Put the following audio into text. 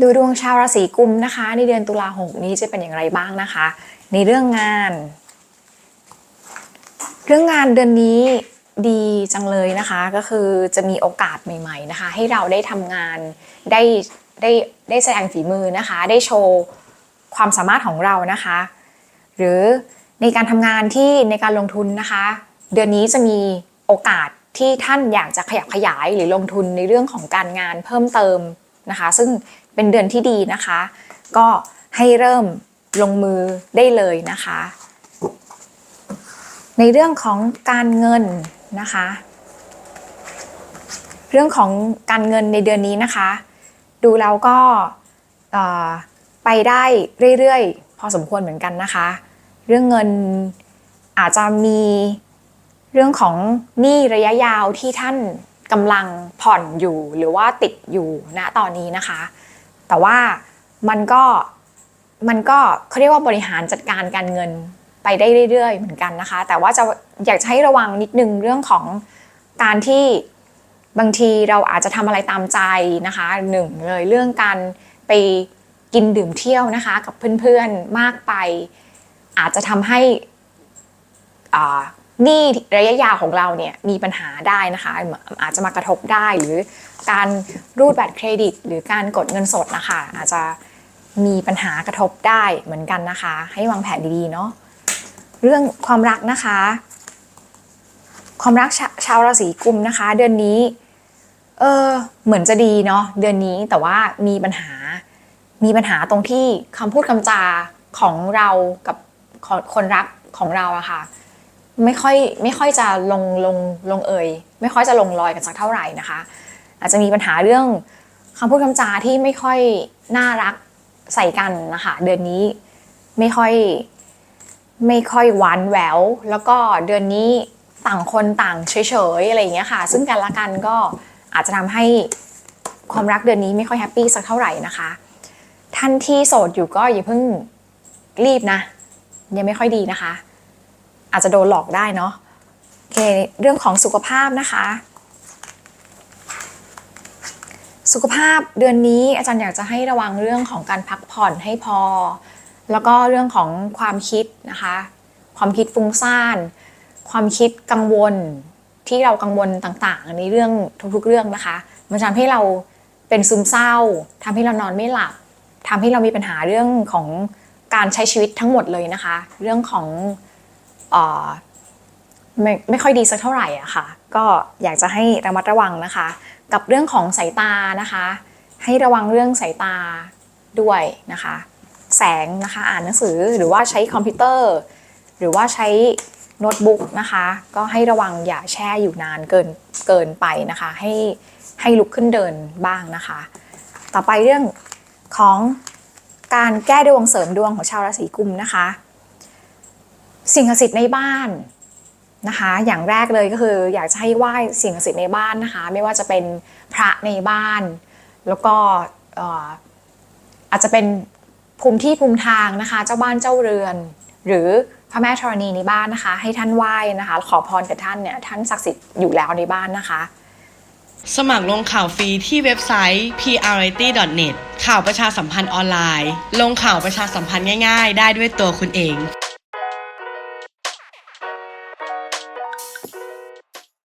ดูดวงชาวราศีกุมนะคะ ในเดือนตุลาหกนี้จะเป็นอย่างไรบ้างนะคะ ในเรื่องงาน เรื่องงานเดือนนี้ดีจังเลยนะคะ ก็คือจะมีโอกาสใหม่ ๆนะคะ ให้เราได้ทำงานได้ได้ได้แสดงฝีมือนะคะ ได้โชว์ความสามารถของเรานะคะ หรือในการทำงานที่ในการลงทุนนะคะ เดือนนี้จะมีโอกาสที่ท่านอยากจะขยับขยายหรือลงทุนในเรื่องของการงานเพิ่มเติมนะคะ ซึ่ง เป็นเดือนที่ดีนะคะ ก็ให้เริ่มลงมือได้เลยนะคะ ในเรื่องของการเงินนะคะ เรื่องของการเงินในเดือนนี้นะคะ ดูแล้วก็ไปได้เรื่อยๆ พอสมควรเหมือนกันนะคะ เรื่องเงินอาจจะมีเรื่องของหนี้ระยะยาวที่ท่านกำลังผ่อนอยู่หรือว่าติดอยู่ณตอนนี้นะคะ แต่ว่ามันก็มันก็เขาเรียกว่าบริหารจัดการการเงินไปได้เรื่อย ๆ เหมือนกันนะคะ แต่ว่าจะอยากจะให้ระวังนิดนึงเรื่องของการที่บางทีเราอาจจะทำอะไรตามใจนะคะหนึ่งเลยเรื่องการไปกินดื่มเที่ยวนะคะ กับเพื่อนๆมากไป อาจจะทำให้อ่า หนี้ระยะยาวของเราเนี่ยมีปัญหาได้นะคะ อาจจะมากระทบได้หรือการรูดบัตรเครดิต หรือการกดเงินสดนะคะอาจจะมีปัญหากระทบได้เหมือนกันนะคะ ให้วางแผนดีๆเนาะเรื่องความรักนะคะ ความรักชาชาวราศีกุมนะคะ เดือนนี้เออเหมือนจะดีเนาะเดือนนี้แต่ว่ามีปัญหา มีปัญหาตรงที่คำพูดคำจาของเรากับคนคนรักของเราอะค่ะ ไม่ค่อยไม่ค่อยจะลงลงลงเอยไม่ค่อยจะลงรอยกันสักเท่าไหร่นะคะ อาจจะมีปัญหาเรื่องคำพูดคำจาที่ไม่ค่อยน่ารักใส่กันนะคะ เดือนนี้ไม่ค่อยไม่ค่อยหวานแหววแล้วก็เดือนนี้ต่างคนต่างเฉยๆอะไรอย่างเงี้ยค่ะ ซึ่งกันและกันก็อาจจะทำให้ความรักเดือนนี้ไม่ค่อยแฮปปี้สักเท่าไหร่นะคะ ท่านที่โสดอยู่ก็อย่าเพิ่งรีบนะยังไม่ค่อยดีนะคะ อาจจะโดนหลอกได้เนาะโอเคเรื่องของสุขภาพนะคะ สุขภาพเดือนนี้อาจารย์อยากจะให้ระวังเรื่องของการพักผ่อนให้พอ แล้วก็เรื่องของความคิดนะคะ ความคิดฟุ้งซ่าน ความคิดกังวลที่เรากังวลต่างๆในเรื่องทุกๆเรื่องนะคะ มันทำให้เราเป็นซึมเศร้าทำให้เรานอนไม่หลับทำให้เรามีปัญหาเรื่องของการใช้ชีวิตทั้งหมดเลยนะคะ เรื่องของ ไม่ไม่ค่อยดีสักเท่าไหร่อะค่ะ ก็อยากจะให้ระมัดระวังนะคะ กับเรื่องของสายตานะคะ ให้ระวังเรื่องสายตาด้วยนะคะ แสงนะคะอ่านหนังสือหรือว่าใช้คอมพิวเตอร์ หรือว่าใช้โน้ตบุ๊กนะคะ ก็ให้ระวังอย่าแช่อยู่นานเกินเกินไปนะคะ ให้ให้ลุกขึ้นเดินบ้างนะคะ ต่อไปเรื่องของการแก้ดวงเสริมดวงของชาวราศีกุมนะคะ สิ่งศักดิ์สิทธิ์ในบ้านนะคะ อย่างแรกเลยก็คือ อยากจะให้ไหว้สิ่งศักดิ์สิทธิ์ในบ้านนะคะ ไม่ว่าจะเป็นพระในบ้าน แล้วก็อาจจะเป็นภูมิที่ภูมิทางนะคะ เจ้าบ้านเจ้าเรือน หรือพระแม่ธรณีในบ้านนะคะ ให้ท่านไหว้นะคะ ขอพรกับท่านเนี่ยท่านศักดิ์สิทธิ์อยู่แล้วในบ้านนะคะ สมัครลงข่าวฟรีที่เว็บไซต์ prity.net ข่าวประชาสัมพันธ์ออนไลน์ ลงข่าวประชาสัมพันธ์ง่าย ๆ ได้ด้วยตัวคุณเอง